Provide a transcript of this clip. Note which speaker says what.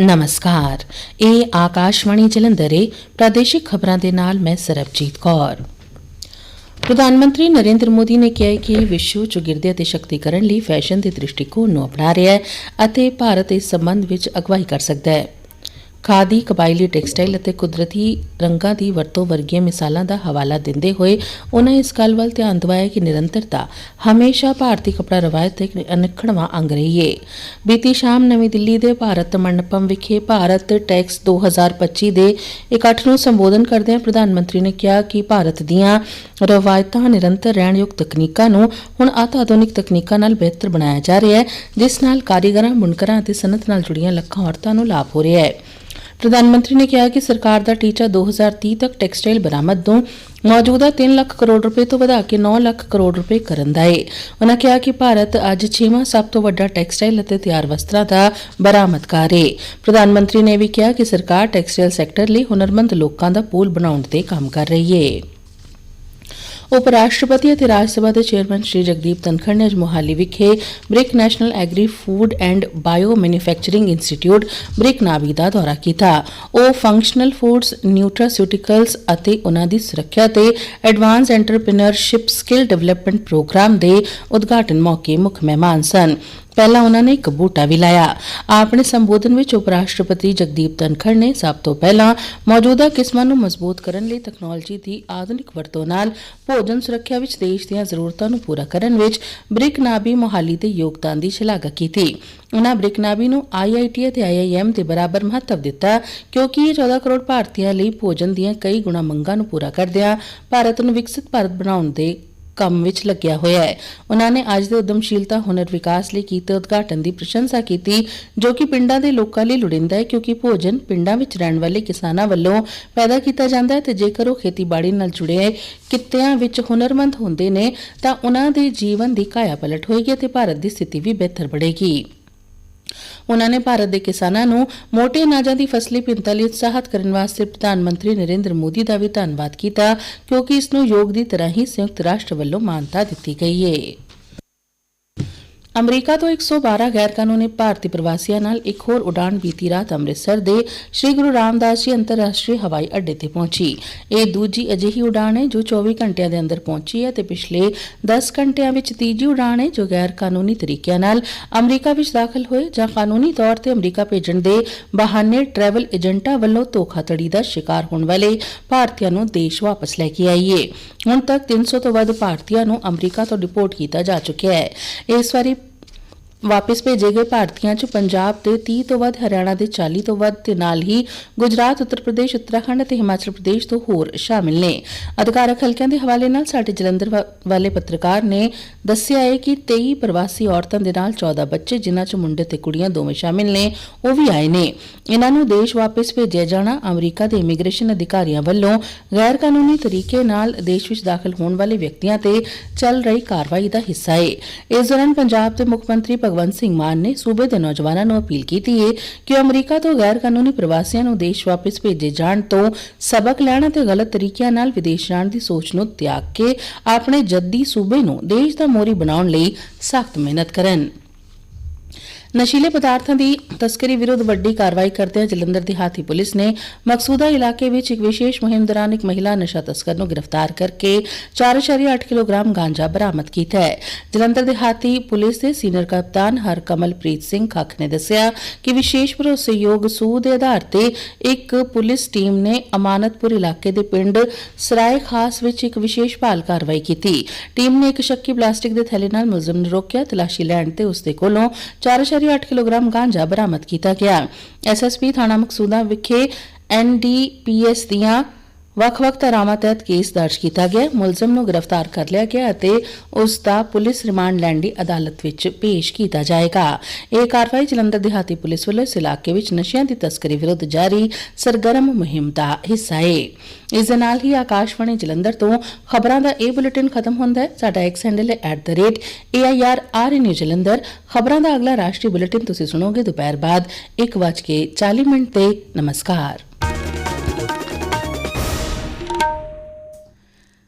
Speaker 1: ਨਮਸਕਾਰ। ਇਹ ਆਕਾਸ਼ਵਾਣੀ ਜਲੰਧਰ ਹੈ ਪ੍ਰਾਦੇਸ਼ਿਕ ਖਬਰਾਂ ਦੇ ਨਾਲ ਮੈਂ ਸਰਬਜੀਤ ਕੌਰ। ਪ੍ਰਧਾਨ ਮੰਤਰੀ ਨਰਿੰਦਰ ਮੋਦੀ ਨੇ ਕਿਹਾ ਹੈ ਕਿ ਵਿਸ਼ਵ ਚੁਗਿਰਦੇ ਅਤੇ ਸ਼ਕਤੀਕਰਨ ਲਈ ਫੈਸ਼ਨ ਦੇ ਦ੍ਰਿਸ਼ਟੀਕੋਣ ਨੂੰ ਅਪਣਾ ਰਿਹਾ ਹੈ ਅਤੇ ਭਾਰਤ ਇਸ ਸੰਬੰਧ ਵਿੱਚ ਅਗਵਾਈ ਕਰ ਸਕਦਾ ਹੈ। ਖਾਦੀ ਕਬਾਇਲੀ ਟੈਕਸਟਾਈਲ ਅਤੇ ਕੁਦਰਤੀ ਰੰਗਾਂ ਦੀ ਵਰਤੋਂ ਵਰਗੀਆਂ ਮਿਸਾਲਾਂ ਦਾ ਹਵਾਲਾ ਦਿੰਦੇ ਹੋਏ ਉਨ੍ਹਾਂ ਇਸ ਗੱਲ ਵੱਲ ਧਿਆਨ ਦਿਵਾਇਆ ਕਿ ਨਿਰੰਤਰਤਾ ਹਮੇਸ਼ਾ ਭਾਰਤੀ ਕਪੜਾ ਰਵਾਇਤ ਦਾ ਇੱਕ ਅਨਿੱਖੜਵਾਂ ਅੰਗ ਰਹੀ ਹੈ ਬੀਤੀ ਸ਼ਾਮ ਨਵੀਂ ਦਿੱਲੀ ਦੇ ਭਾਰਤ ਮੰਡਪਮ ਵਿਖੇ ਭਾਰਤ ਟੈਕਸ 2025 ਦੇ ਇਕੱਠ ਨੂੰ ਸੰਬੋਧਨ ਕਰਦਿਆਂ ਪ੍ਰਧਾਨ ਮੰਤਰੀ ਨੇ ਕਿਹਾ ਕਿ ਭਾਰਤ ਦੀਆਂ ਰਵਾਇਤਾਂ ਨਿਰੰਤਰ ਰਹਿਣਯੋਗ ਤਕਨੀਕਾਂ ਨੂੰ ਹੁਣ ਅਤ ਆਧੁਨਿਕ ਤਕਨੀਕਾਂ ਨਾਲ ਬਿਹਤਰ ਬਣਾਇਆ ਜਾ ਰਿਹਾ ਹੈ, ਜਿਸ ਨਾਲ ਕਾਰੀਗਰਾਂ, ਬੁਣਕਰਾਂ ਅਤੇ ਸਨਅਤ ਨਾਲ ਜੁੜੀਆਂ ਲੱਖਾਂ ਔਰਤਾਂ ਨੂੰ ਲਾਭ ਹੋ ਰਿਹਾ ਹੈ। ਪ੍ਰਧਾਨ ਮੰਤਰੀ ਨੇ ਕਿਹਾ ਕਿ ਸਰਕਾਰ ਦਾ ਟੀਚਾ 2030 ਤੱਕ ਟੈਕਸਟਾਈਲ ਬਰਾਮਦ ਤੋਂ ਮੌਜੂਦਾ 3 ਲੱਖ ਕਰੋੜ ਰੁਪਏ ਤੋਂ ਵਧਾ ਕੇ 9 ਲੱਖ ਕਰੋੜ ਰੁਪਏ ਕਰਨ ਦਾ ਹੈ ਉਨ੍ਹਾਂ ਕਿਹਾ ਕਿ ਭਾਰਤ ਅੱਜ 6ਵਾਂ ਸਭ ਤੋਂ ਵੱਡਾ ਟੈਕਸਟਾਈਲ ਅਤੇ ਤਿਆਰ ਵਸਤਰਾਂ ਦਾ ਬਰਾਮਦਕਾਰ ਹੈ ਪ੍ਰਧਾਨ ਮੰਤਰੀ ਨੇ ਵੀ ਕਿਹਾ ਕਿ ਸਰਕਾਰ ਟੈਕਸਟਾਈਲ ਸੈਕਟਰ ਲਈ ਹੁਨਰਮੰਦ ਲੋਕਾਂ ਦਾ ਪੂਲ ਬਣਾਉਣ ਤੇ ਕੰਮ ਕਰ ਰਹੀ ਹੈ ਉਪ ਰਾਸ਼ਟਰਪਤੀ ਅਤੇ ਰਾਜ ਸਭਾ ਦੇ ਚੇਅਰਮੈਨ ਸ਼੍ਰੀ ਜਗਦੀਪ ਧਨਖੜ ਨੇ ਅੱਜ ਮੋਹਾਲੀ ਵਿਖੇ BRIC national agri food and bio manufacturing institute BRIC navy ਦਾ ਦੌਰਾ ਕੀਤਾ। ਉਹ ਫੰਕਸ਼ਨਲ ਫੂਡਸ ਨਿਊਟਰਾਸਿਊਟੀਕਲਸ ਅਤੇ ਉਨ੍ਹਾਂ ਦੀ ਸੁਰੱਖਿਆ ਤੇ advance entrepreneurship skill development programme ਦੇ ਉਦਘਾਟਨ ਮੌਕੇ ਮੁੱਖ ਮਹਿਮਾਨ ਸਨ। ਪਹਿਲਾਂ ਉਹਨਾਂ ਨੇ ਇੱਕ ਬੂਟਾ ਵੀ ਲਾਇਆ। ਆਪਣੇ ਸੰਬੋਧਨ ਵਿੱਚ ਉਪ ਰਾਸ਼ਟਰਪਤੀ ਜਗਦੀਪ ਧਨਖੜ ਨੇ ਸਭ ਤੋਂ ਪਹਿਲਾਂ ਮੌਜੂਦਾ ਕਿਸਮਾਂ ਨੂੰ ਮਜ਼ਬੂਤ ਕਰਨ ਲਈ ਤਕਨਾਲੋਜੀ ਦੀ ਆਧੁਨਿਕ ਵਰਤੋਂ ਨਾਲ ਭੋਜਨ ਸੁਰੱਖਿਆ ਵਿੱਚ ਦੇਸ਼ ਦੀਆਂ ਜ਼ਰੂਰਤਾਂ ਨੂੰ ਪੂਰਾ ਕਰਨ ਵਿੱਚ ਬ੍ਰਿਕ ਨਾਬੀ ਮੋਹਾਲੀ ਦੇ ਯੋਗਦਾਨ ਦੀ ਸ਼ਲਾਘਾ ਕੀਤੀ। ਉਨ੍ਹਾਂ ਬ੍ਰਿਕ ਨਾਬੀ ਨੂੰ ਆਈਆਈਟੀ ਅਤੇ ਆਈਆਈਐਮ ਦੇ ਬਰਾਬਰ ਮਹੱਤਵ ਦਿੱਤਾ, ਕਿਉਂਕਿ ਇਹ 14 ਕਰੋੜ ਭਾਰਤੀਆਂ ਲਈ ਭੋਜਨ ਦੀਆਂ ਕਈ ਗੁਣਾ ਮੰਗਾਂ ਨੂੰ ਪੂਰਾ ਕਰਦਿਆਂ ਭਾਰਤ ਨੂੰ ਵਿਕਸਿਤ ਭਾਰਤ ਬਣਾਉਣ ਦੇ ਕੰਮ ਵਿੱਚ ਲੱਗਿਆ ਹੋਇਆ ਹੈ। ਉਹਨਾਂ ਨੇ ਅੱਜ ਦੇ ਉਦਮਸ਼ੀਲਤਾ ਹੁਨਰ ਵਿਕਾਸ ਲਈ ਕੀਤੇ ਉਦਘਾਟਨ ਦੀ ਪ੍ਰਸ਼ੰਸਾ ਕੀਤੀ, ਜੋ ਕਿ ਪਿੰਡਾਂ ਦੇ ਲੋਕਾਂ ਲਈ ਲੋੜੀਂਦਾ ਹੈ, ਕਿਉਂਕਿ ਭੋਜਨ ਪਿੰਡਾਂ ਵਿੱਚ ਰਹਿਣ ਵਾਲੇ ਕਿਸਾਨਾਂ ਵੱਲੋਂ ਪੈਦਾ ਕੀਤਾ ਜਾਂਦਾ ਹੈ ਤੇ ਜੇਕਰ ਉਹ ਖੇਤੀਬਾੜੀ ਨਾਲ ਜੁੜੇ ਕਿੱਤਿਆਂ ਵਿੱਚ ਹੁਨਰਮੰਦ ਹੁੰਦੇ ਨੇ, ਤਾਂ ਉਹਨਾਂ ਦੇ ਜੀਵਨ ਦੀ ਕਾਇਆ ਪਲਟ ਹੋਏਗੀ ਅਤੇ ਭਾਰਤ ਦੀ ਸਥਿਤੀ ਵੀ ਬਿਹਤਰ ਬਣੇਗੀ। ਉਨ੍ਹਾਂ ਨੇ ਭਾਰਤ ਦੇ ਕਿਸਾਨਾਂ ਨੂੰ ਮੋਟੇ ਅਨਾਜਾਂ ਦੀ ਫਸਲੀ ਭਿੰਨਤਾ ਲਈ ਉਤਸ਼ਾਹਿਤ ਕਰਨ ਵਾਸਤੇ ਪ੍ਰਧਾਨ ਮੰਤਰੀ ਨਰਿੰਦਰ ਮੋਦੀ ਦਾ ਵੀ ਧੰਨਵਾਦ ਕੀਤਾ, ਕਿਉਂਕਿ ਇਸ ਨੂੰ ਯੋਗ ਦੀ ਤਰ੍ਹਾਂ ਹੀ ਸੰਯੁਕਤ ਰਾਸ਼ਟਰ ਵੱਲੋਂ ਮਾਨਤਾ ਦਿੱਤੀ ਗਈ ਹੈ ਅਮਰੀਕਾ ਤੋਂ 112 ਗੈਰ ਕਾਨੂੰਨੀ ਭਾਰਤੀ ਪ੍ਰਵਾਸੀਆਂ ਨਾਲ ਇੱਕ ਹੋਰ ਉਡਾਨ ਬੀਤੀ ਰਾਤ ਅੰਮ੍ਰਿਤਸਰ ਦੇ ਸ੍ਰੀ ਗੁਰੂ ਰਾਮਦਾਸ ਜੀ ਅੰਤਰਰਾਸ਼ਟਰੀ ਹਵਾਈ ਅੱਡੇ ਤੇ ਪਹੁੰਚੀ। ਇਹ ਦੂਜੀ ਅਜਿਹੀ ਉਡਾਨ ਹੈ ਜੋ 24 ਘੰਟਿਆਂ ਦੇ ਅੰਦਰ ਪਹੁੰਚੀ ਹੈ ਤੇ ਪਿਛਲੇ 10 ਘੰਟਿਆਂ ਵਿੱਚ ਤੀਜੀ ਉਡਾਨ ਹੈ ਜੋ ਗੈਰ ਕਾਨੂੰਨੀ ਤਰੀਕਿਆਂ ਨਾਲ ਅਮਰੀਕਾ ਵਿੱਚ ਦਾਖਲ ਹੋਏ ਜਾਂ ਕਾਨੂੰਨੀ ਤੌਰ ਤੇ ਅਮਰੀਕਾ ਭੇਜਣ ਦੇ ਬਹਾਨੇ ਟਰੈਵਲ ਏਜੰਟਾਂ ਵੱਲੋਂ ਧੋਖਾਧੜੀ ਦਾ ਸ਼ਿਕਾਰ ਹੋਣ ਵਾਲੇ ਭਾਰਤੀਆਂ ਨੂੰ ਦੇਸ਼ ਵਾਪਸ ਲੈ ਕੇ ਆਈ ਹੈ ਹੁਣ ਤੱਕ 300 ਤੋਂ ਵੱਧ ਭਾਰਤੀਆਂ ਨੂੰ ਅਮਰੀਕਾ ਤੋਂ ਡਿਪੋਰਟ ਕੀਤਾ ਜਾ ਚੁੱਕਿਆ ਹੈ। ਇਸ ਵਾਰੀ ਵਾਪਸ ਭੇਜੇ ਗਏ ਭਾਰਤੀਆਂ 'ਚ ਪੰਜਾਬ ਦੇ 30 ਤੋਂ ਵੱਧ, ਹਰਿਆਣਾ ਦੇ 40 ਤੋਂ ਵੱਧ ਤੇ ਨਾਲ ਹੀ ਗੁਜਰਾਤ, ਉੱਤਰ ਪ੍ਰਦੇਸ਼, ਉੱਤਰਾਖੰਡ ਅਤੇ ਹਿਮਾਚਲ ਪ੍ਰਦੇਸ਼ ਤੋਂ ਹੋਰ ਸ਼ਾਮਿਲ ਨੇ। ਅਧਿਕਾਰਕ ਹਲਕਿਆਂ ਦੇ ਹਵਾਲੇ ਨਾਲ ਸਾਡੇ ਜਲੰਧਰ ਵਾਲੇ ਪੱਤਰਕਾਰ ਨੇ ਦੱਸਿਆ ਹੈ ਕਿ 23 ਪ੍ਰਵਾਸੀ ਔਰਤਾਂ ਦੇ ਨਾਲ 14 ਬੱਚੇ, ਜਿਨ੍ਹਾਂ 'ਚ ਮੁੰਡੇ ਤੇ ਕੁੜੀਆਂ ਦੋਵੇਂ ਸ਼ਾਮਿਲ ਨੇ, ਉਹ ਵੀ ਆਏ ਨੇ। ਇਹਨਾਂ ਨੂੰ ਦੇਸ਼ ਵਾਪਸ ਭੇਜਿਆ ਜਾਣਾ ਅਮਰੀਕਾ ਦੇ ਇਮੀਗ੍ਰੇਸ਼ਨ ਅਧਿਕਾਰੀਆਂ ਵੱਲੋਂ ਗੈਰ ਕਾਨੂੰਨੀ ਤਰੀਕੇ ਨਾਲ ਦੇਸ਼ ਵਿੱਚ ਦਾਖਲ ਹੋਣ ਵਾਲੇ ਵਿਅਕਤੀਆਂ ਤੇ ਚੱਲ ਰਹੀ ਕਾਰਵਾਈ ਦਾ ਹਿੱਸਾ ਹੈ ਇਸ ਦੌਰਾਨ ਪੰਜਾਬ ਦੇ ਮੁੱਖ ਮੰਤਰੀ ਭਗਵੰਤ ਸਿੰਘ ਮਾਨ ਨੇ ਸੂਬੇ ਦੇ ਨੌਜਵਾਨਾਂ ਨੂੰ ਅਪੀਲ ਕੀਤੀ ਹੈ ਕਿ ਉਹ ਅਮਰੀਕਾ ਤੋਂ ਗੈਰ ਕਾਨੂੰਨੀ ਪ੍ਰਵਾਸੀਆਂ ਨੂੰ ਦੇਸ਼ ਵਾਪਸ ਭੇਜੇ ਜਾਣ ਤੋਂ ਸਬਕ ਲੈਣ ਅਤੇ ਗਲਤ ਤਰੀਕਿਆਂ ਨਾਲ ਵਿਦੇਸ਼ ਜਾਣ ਦੀ ਸੋਚ ਨੂੰ ਤਿਆਗ ਕੇ ਆਪਣੇ ਜੱਦੀ ਸੂਬੇ ਨੂੰ ਦੇਸ਼ ਦਾ ਮੋਰੀ ਬਣਾਉਣ ਲਈ ਸਖਤ ਮਿਹਨਤ ਕਰਨ। ਨਸ਼ੀਲੇ ਪਦਾਰਥਾਂ ਦੀ ਤਸਕਰੀ ਵਿਰੁੱਧ ਵੱਡੀ ਕਾਰਵਾਈ ਕਰਦਿਆਂ ਜਲੰਧਰ ਦੀ ਹਾਥੀ ਪੁਲਿਸ ਨੇ ਮਕਸੂਦਾ ਇਲਾਕੇ ਵਿੱਚ ਇੱਕ ਵਿਸ਼ੇਸ਼ ਮੁਹਿੰਮ ਦੌਰਾਨ ਇੱਕ ਮਹਿਲਾ ਨਸ਼ਾ ਤਸਕਰ ਨੂੰ ਗ੍ਰਿਫਤਾਰ ਕਰਕੇ 4.8 ਕਿਲੋਗ੍ਰਾਮ ਗਾਂਜਾ ਬਰਾਮਦ ਕੀਤਾ ਹੈ। ਜਲੰਧਰ ਦੇ ਹਾਥੀ ਪੁਲਿਸ ਦੇ ਸੀਨੀਅਰ ਕਪਤਾਨ ਹਰਕਮਲਪ੍ਰੀਤ ਸਿੰਘ ਖੱਖ ਨੇ ਦੱਸਿਆ ਕਿ ਵਿਸ਼ੇਸ਼ ਭਰੋਸੇਯੋਗ ਸੂਹ ਦੇ ਆਧਾਰ ਤੇ ਇੱਕ ਪੁਲਿਸ ਟੀਮ ਨੇ ਅਮਾਨਤਪੁਰ ਇਲਾਕੇ ਦੇ ਪਿੰਡ ਸਰਾਏ ਖਾਸ ਵਿੱਚ ਇੱਕ ਵਿਸ਼ੇਸ਼ ਭਾਲ ਕਾਰਵਾਈ ਕੀਤੀ। ਟੀਮ ਨੇ ਇੱਕ ਸ਼ੱਕੀ ਪਲਾਸਟਿਕ ਦੇ ਥੈਲੇ ਨਾਲ ਮੁਲਜ਼ਮ ਨੂੰ ਰੋਕਿਆ, ਤਲਾਸ਼ੀ ਲੈਣ ਤੇ ਉਸ ਦੇ ਕੋਲੋਂ 4.8 ਕਿਲੋਗ੍ਰਾਮ ਗਾਂਜਾ ਬਰਾਮਦ ਕੀਤਾ ਗਿਆ। ਐਸਐਸਪੀ ਥਾਣਾ ਮਕਸੂਦਾ ਵਿਖੇ ਐਨਡੀਪੀਐਸ ਦੀਆਂ ਵੱਖ-ਵੱਖ ਧਾਰਾਵਾਂ ਤਹਿਤ ਕੇਸ ਦਰਜ ਕੀਤਾ ਗਿਆ। ਮੁਲਜ਼ਮ ਨੂੰ ਗ੍ਰਿਫਤਾਰ ਕਰ ਲਿਆ ਗਿਆ ਅਤੇ ਉਸ ਦਾ ਪੁਲਿਸ ਰਿਮਾਂਡ ਲੈਣ ਲਈ ਅਦਾਲਤ ਵਿੱਚ ਪੇਸ਼ ਕੀਤਾ ਜਾਏਗਾ। ਇਹ ਕਾਰਵਾਈ ਜਲੰਧਰ ਦਿਹਾਤੀ ਪੁਲਿਸ ਵੱਲੋਂ ਇਸ ਇਲਾਕੇ ਵਿੱਚ ਨਸ਼ਿਆਂ ਦੀ ਤਸਕਰੀ ਵਿਰੁੱਧ ਜਾਰੀ ਸਰਗਰਮ ਮੁਹਿੰਮ ਦਾ ਹਿੱਸਾ ਹੈ ਇਸ ਦੇ ਨਾਲ ਹੀ ਆਕਾਸ਼ਵਾਣੀ ਜਲੰਧਰ ਤੋਂ ਖਬਰਾਂ ਦਾ ਇਹ ਬੁਲੇਟਿਨ ਖਤਮ ਹੁੰਦਾ ਹੈ। ਸਾਡਾ ਐਕਸ ਹੈਂਡਲ ਹੈ @airrnu ਜਲੰਧਰ। ਖਬਰਾਂ ਦਾ ਅਗਲਾ ਰਾਸ਼ਟਰੀ ਬੁਲੇਟਿਨ ਤੁਸੀਂ ਸੁਣੋਗੇ ਦੁਪਹਿਰ ਬਾਅਦ 1:40 ਮਿੰਟ ਤੇ। ਨਮਸਕਾਰ।